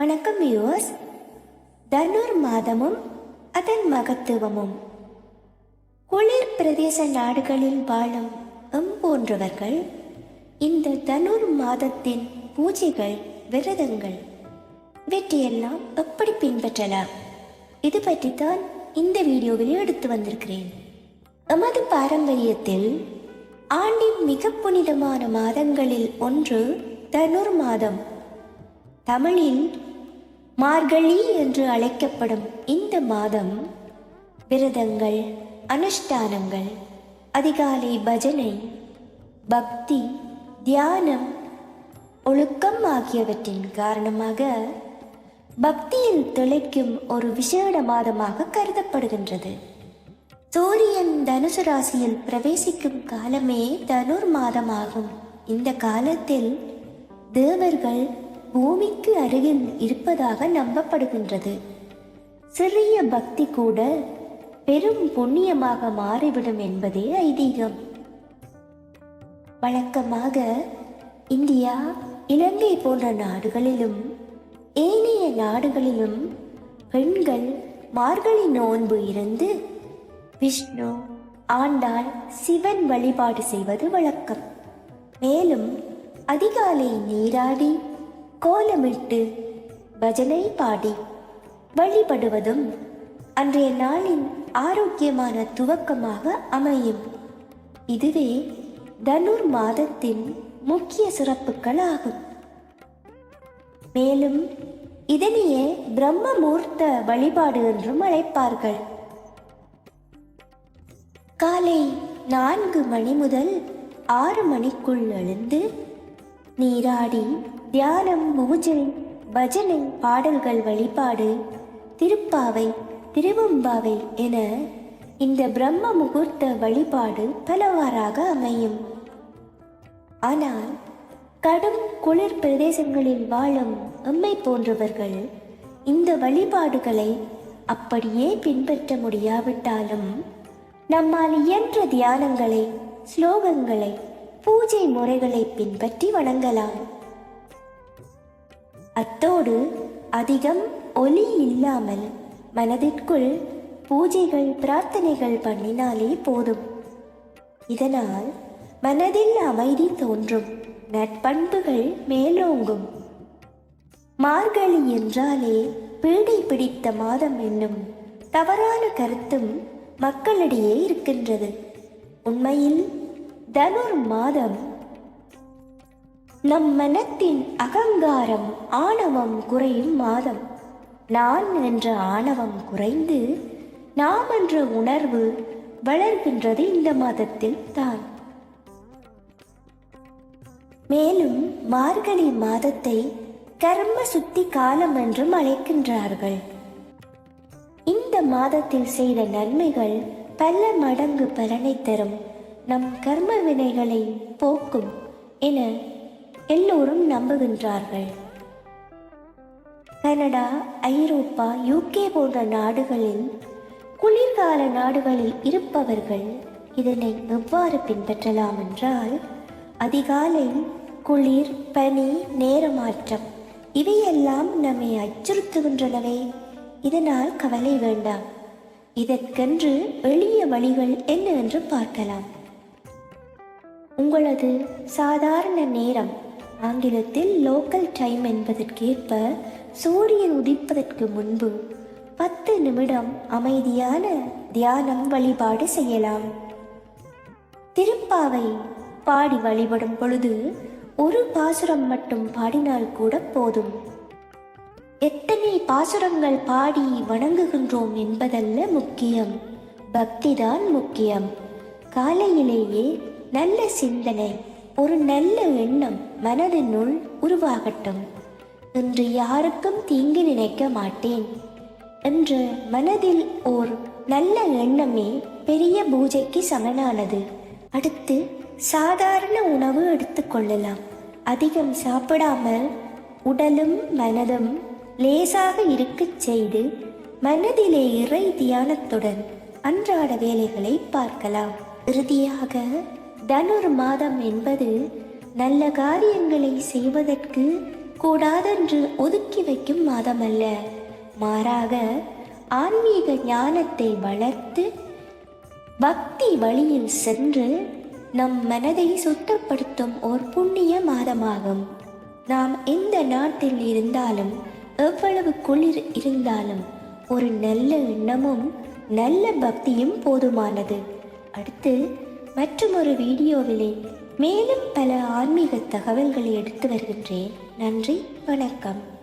வணக்கம் வியூவர்ஸ் தனுர் மாதமும் அதன் மகத்துவமும். குளிர் பிரதேச நாடுகளில் வாழும் எம் போன்றவர்கள் இந்த தனுர் மாதத்தின் பூஜைகள் விரதங்கள் இவற்றையெல்லாம் எப்படி பின்பற்றலாம்? இது பற்றித்தான் இந்த வீடியோவில் எடுத்து வந்திருக்கிறேன். எமது பாரம்பரியத்தில் ஆண்டின் மிக புனிதமான மாதங்களில் ஒன்று தனுர் மாதம். தமிழில் மார்கழி என்று அழைக்கப்படும் இந்த மாதம் விரதங்கள் அனுஷ்டானங்கள் அதிகாலை பஜனை பக்தி தியானம் ஒழுக்கம் ஆகியவற்றின் காரணமாக பக்தியில் திளைக்கும் ஒரு விசேட மாதமாக கருதப்படுகின்றது. சூரியன் தனுசு ராசியில் பிரவேசிக்கும் காலமே தனுர் மாதமாகும். இந்த காலத்தில் தேவர்கள் பூமிக்கு அருகில் இருப்பதாக நம்பப்படுகின்றது. சிறிய பக்தி கூட பெரும் புண்ணியமாக மாறிவிடும் என்பதே ஐதீகம். வழக்கமாக இந்தியா இலங்கை போன்ற நாடுகளிலும் ஏனைய நாடுகளிலும் பெண்கள் மார்கழி நோன்பு இருந்து விஷ்ணு ஆண்டாள் சிவன் வழிபாடு செய்வது வழக்கம். மேலும் அதிகாலை நீராடி கோலமிட்டு பஜனை பாடி வழிபடுவதும் அன்றைய நாளின் ஆரோக்கியமான துவக்கமாக அமையும். இதுவே தனுர் மாதத்தின் முக்கிய சிறப்புகள் ஆகும் மேலும் இதனையே பிரம்மமூர்த்த வழிபாடு என்றும் அழைப்பார்கள். காலை நான்கு மணி முதல் ஆறு மணிக்குள் எழுந்து நீராடி தியானம் பூஜை பஜனை பாடல்கள் வழிபாடு திருப்பாவை திருவம்பாவை என இந்த பிரம்ம முகூர்த்த வழிபாடு பலவாறாக அமையும். ஆனால் கடும் குளிர் பிரதேசங்களில் வாழும் எம்மை போன்றவர்கள் இந்த வழிபாடுகளை அப்படியே பின்பற்ற முடியாவிட்டாலும் நம்மால் இயன்ற தியானங்களை ஸ்லோகங்களை பூஜை முறைகளை பின்பற்றி வணங்கலாம். அத்தோடு அதிகம் ஒலி இல்லாமல் மனதிற்குள் பூஜைகள் பிரார்த்தனைகள் பண்ணினாலே போதும். இதனால் மனதில் அமைதி தோன்றும் நற்பண்புகள் மேலோங்கும். மார்கழி என்றாலே பீடை பிடித்த மாதம் என்னும் தவறான கருத்தும் மக்களிடையே இருக்கின்றது. உண்மையில் தனுர் மாதம் நம் மனத்தின் அகங்காரம் ஆணவம் குறையும் மாதம். நான் என்ற ஆணவம் குறைந்து நாம் என்ற உணர்வு வளர்கின்றது இந்த மாதத்தில் தான். மேலும் மார்கழி மாதத்தை கர்ம சுத்தி காலம் என்றும் அழைக்கின்றார்கள். இந்த மாதத்தில் செய்த நன்மைகள் பல மடங்கு பலனை தரும். நம் கர்ம வினைகளை போக்கும் என எல்லோரும் நம்புகின்றார்கள். கனடா ஐரோப்பா யூகே போன்ற நாடுகளில் குளிர்கால நாடுகளில் இருப்பவர்கள் இதனை எவ்வாறு பின்பற்றலாம் என்றால் அதிகாலை குளிர் பனி நேரமாற்றம் இவையெல்லாம் நம்மை அச்சுறுத்துகின்றனவே. இதனால் கவலை வேண்டாம். இதற்கென்று எளிய வழிகள் என்ன என்று பார்க்கலாம். உங்களது சாதாரண நேரம் ஆங்கிலத்தில் லோக்கல் டைம் என்பதற்கேற்ப சூரியன் உதிப்பதற்கு முன்பு பத்து நிமிடம் அமைதியான தியானம் வழிபாடு செய்யலாம். திருப்பாவை பாடி வழிபடும் பொழுது ஒரு பாசுரம் மட்டும் பாடினால் கூட போதும். எத்தனை பாசுரங்கள் பாடி வணங்குகின்றோம் என்பதல்ல முக்கியம். பக்திதான் முக்கியம். காலையிலேயே நல்ல சிந்தனை. ஒரு நல்ல எண்ணம் மனதினுள் உருவாகட்டும் இன்று யாருக்கும் தீங்கு நினைக்க மாட்டேன் என்று மனதில் ஓர் நல்ல எண்ணமே பெரிய பூஜைக்கு சமனானது. அடுத்து சாதாரண உணவு எடுத்துக்கொள்ளலாம் அதிகம் சாப்பிடாமல் உடலும் மனதும் லேசாக இருக்கச் செய்து மனதிலே இறை தியானத்துடன் அன்றாட வேலைகளை பார்க்கலாம். இறுதியாக தனுர் மாதம் என்பது நல்ல காரியங்களை செய்வதற்கு கூடாதென்று ஒதுக்கி வைக்கும் மாதமல்ல. மாறாக ஆன்மீக ஞானத்தை வளர்த்து பக்தி வழியில் சென்று நம் மனதை சுத்தப்படுத்தும் ஒரு புண்ணிய மாதமாகும். நாம் எந்த நாட்டில் இருந்தாலும் எவ்வளவு குளிர் இருந்தாலும் ஒரு நல்ல எண்ணமும் நல்ல பக்தியும் போதுமானது. அடுத்து மற்றொரு வீடியோவிலே மேலும் பல ஆன்மீக தகவல்களை எடுத்து வருகின்றேன். நன்றி வணக்கம்.